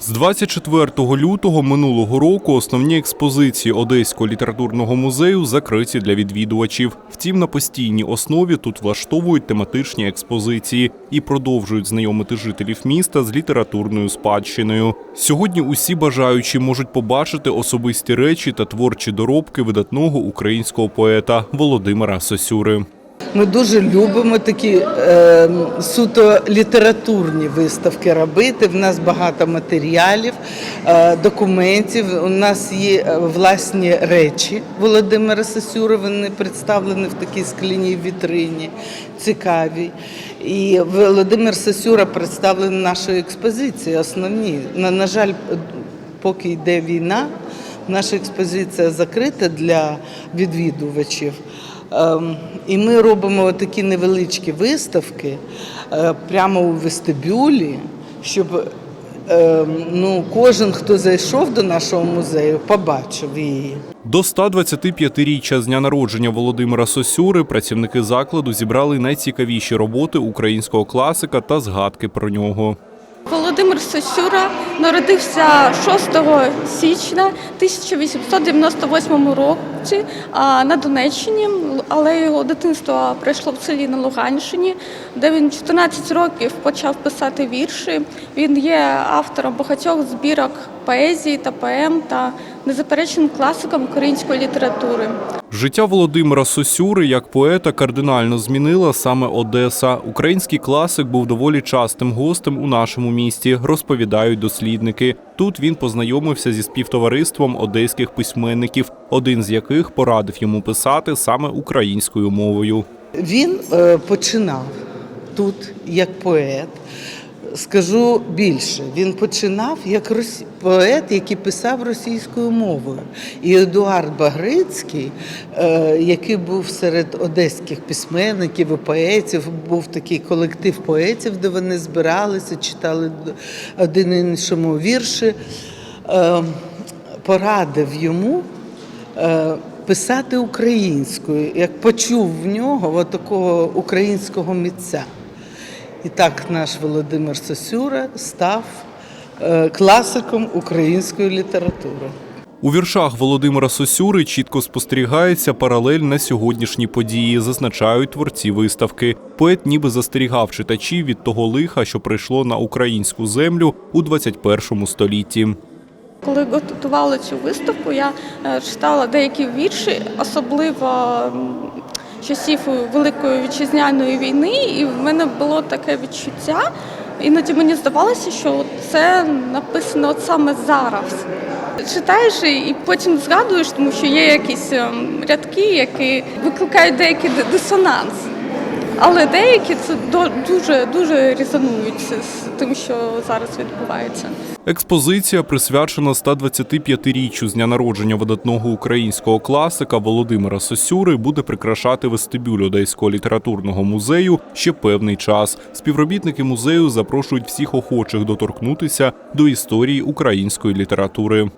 З 24 лютого минулого року основні експозиції Одеського літературного музею закриті для відвідувачів. Втім, на постійній основі тут влаштовують тематичні експозиції і продовжують знайомити жителів міста з літературною спадщиною. Сьогодні усі бажаючі можуть побачити особисті речі та творчі доробки видатного українського поета Володимира Сосюри. Ми дуже любимо такі е, суто літературні виставки робити. В нас багато матеріалів, е, документів. У нас є е, власні речі Володимира Сосюри. Вони представлені в такій скляній вітрині, цікавій. І Володимир Сосюра представлений нашою експозицією. Основні на, на жаль, поки йде війна, наша експозиція закрита для відвідувачів. Ем, І ми робимо такі невеличкі виставки е, прямо у вестибюлі, щоб ем, ну, кожен, хто зайшов до нашого музею, побачив її. До 125-річчя з дня народження Володимира Сосюри працівники закладу зібрали найцікавіші роботи українського класика та згадки про нього. Володимир Сосюра народився 6 січня 1898 році а, на Донеччині, але його дитинство пройшло в селі на Луганщині, де він 14 років почав писати вірші. Він є автором багатьох збірок поезії та поем та незаперечним класиком української літератури. Життя Володимира Сосюри як поета кардинально змінила саме Одеса. Український класик був доволі частим гостем у нашому місті, розповідають дослідники. Тут він познайомився зі співтовариством одеських письменників, один з яких порадив йому писати саме українською мовою. Він е, починав тут як поет. Скажу більше, він починав як росі... поет, який писав російською мовою. І Едуард Багрицький, е, який був серед одеських письменників і поетів, був такий колектив поетів, де вони збиралися, читали один іншому вірші, е, порадив йому е, писати українською, як почув в нього такого українського митця. І так наш Володимир Сосюра став е, класиком української літератури. У віршах Володимира Сосюри чітко спостерігається паралель на сьогоднішні події, зазначають творці виставки. Поет ніби застерігав читачів від того лиха, що прийшло на українську землю у 21 столітті. Коли готувала цю виставку, я е, читала деякі вірші, особливо часів Великої вітчизняної війни, і в мене було таке відчуття. Іноді мені здавалося, що це написано от саме зараз. Читаєш і потім згадуєш, тому що є якісь ем, рядки, які викликають деякий дисонанс. Але деякі це дуже дуже різонують з тим, що зараз відбувається. Експозиція присвячена 125-річчю з дня народження видатного українського класика Володимира Сосюри буде прикрашати вестибюль Одеського літературного музею ще певний час. Співробітники музею запрошують всіх охочих доторкнутися до історії української літератури.